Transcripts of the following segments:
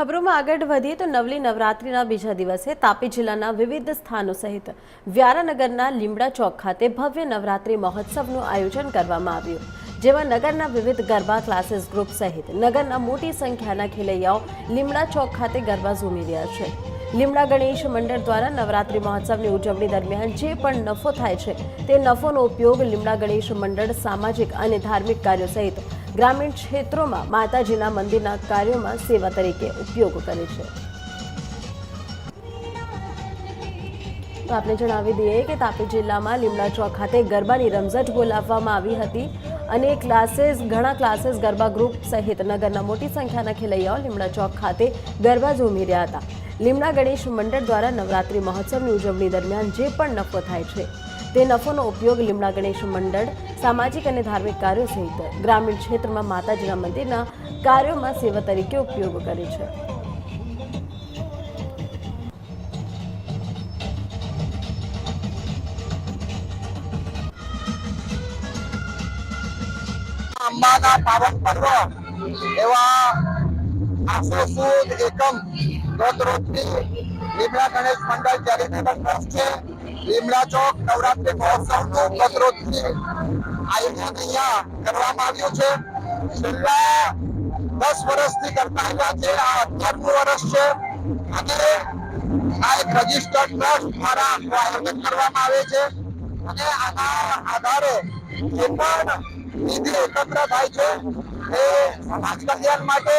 ખબરોમાં આગળ વધીએ તો નવલી નવરાત્રિના બીજા દિવસે તાપી જિલ્લાના વિવિધ સ્થાનો સહિત વ્યારાનગરના લીમડા ચોક ખાતે ભવ્ય નવરાત્રિ મહોત્સવનું આયોજન કરવામાં આવ્યું, જેમાં નગરના વિવિધ ગરબા ક્લાસીસ ગ્રુપ સહિત નગરના મોટી સંખ્યાના ખેલૈયાઓ લીમડા ચોક ખાતે ગરબા ઝૂમી રહ્યા છે. લીમડા ગણેશ મંડળ દ્વારા નવરાત્રિ મહોત્સવની ઉજવણી દરમિયાન જે પણ નફો થાય છે, તે નફોનો ઉપયોગ લીમડા ગણેશ મંડળ સામાજિક અને ધાર્મિક કાર્યો સહિત ગ્રામીણ ક્ષેત્રોમાં માતાજીના મંદિરના કાર્યોમાં સેવા તરીકે ઉપયોગ કરે છે. તો આપણે જણાવી દઈએ કે તાપી જિલ્લામાં લીમડા ચોક ખાતે ગરબાની રમઝટ બોલાવવામાં આવી હતી અને ક્લાસીસ, ઘણા ક્લાસીસ ગરબા ગ્રુપ સહિત નગરના મોટી સંખ્યાના ખેલૈયાઓ લીમડા ચોક ખાતે ગરબા ઝૂમી રહ્યા હતા. લીમડા ગણેશ મંડળ દ્વારા નવરાત્રિ મહોત્સવની ઉજવણી દરમિયાન જે પણ નફો થાય છે, તે નફોનો ઉપયોગ લીમડા ગણેશ મંડળ, સામાજિક અને ધાર્મિક કાર્યો સહિત ગ્રામીણ ક્ષેત્રમાં માતાજીના મંદિરના કાર્યોમાં સેવા તરીકે ઉપયોગ કરે છે. અંબાના પાવન પર્વ એવા આસો સુદ એકમ રોજ રોજની આયોજન કરવામાં આવ્યું છે. છેલ્લા દસ વર્ષથી વર્ષ છે. અને આ એક રજિસ્ટર્ડ ટ્રસ્ટ દ્વારા આયોજન આવે છે. અને આના આધારે જે પણ નિધિ એકત્ર થાય છે, એ સમાજ કલ્યાણ માટે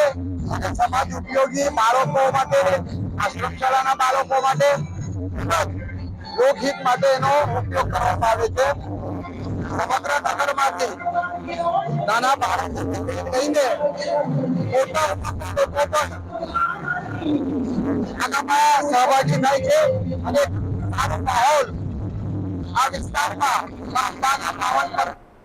અને સમાજ ઉપયોગી બાળકો માટે આશ્રમ શાળાના બાળકો માટે લોકહિત માટે એનો ઉપયોગ કરવામાં આવે છે. સમગ્ર નગરમાંથી નાના બાળકો લઈને મોટા પણ આનામાં સહભાગી થાય છે અને સારો માહોલ આ વિસ્તારમાં પાવન પર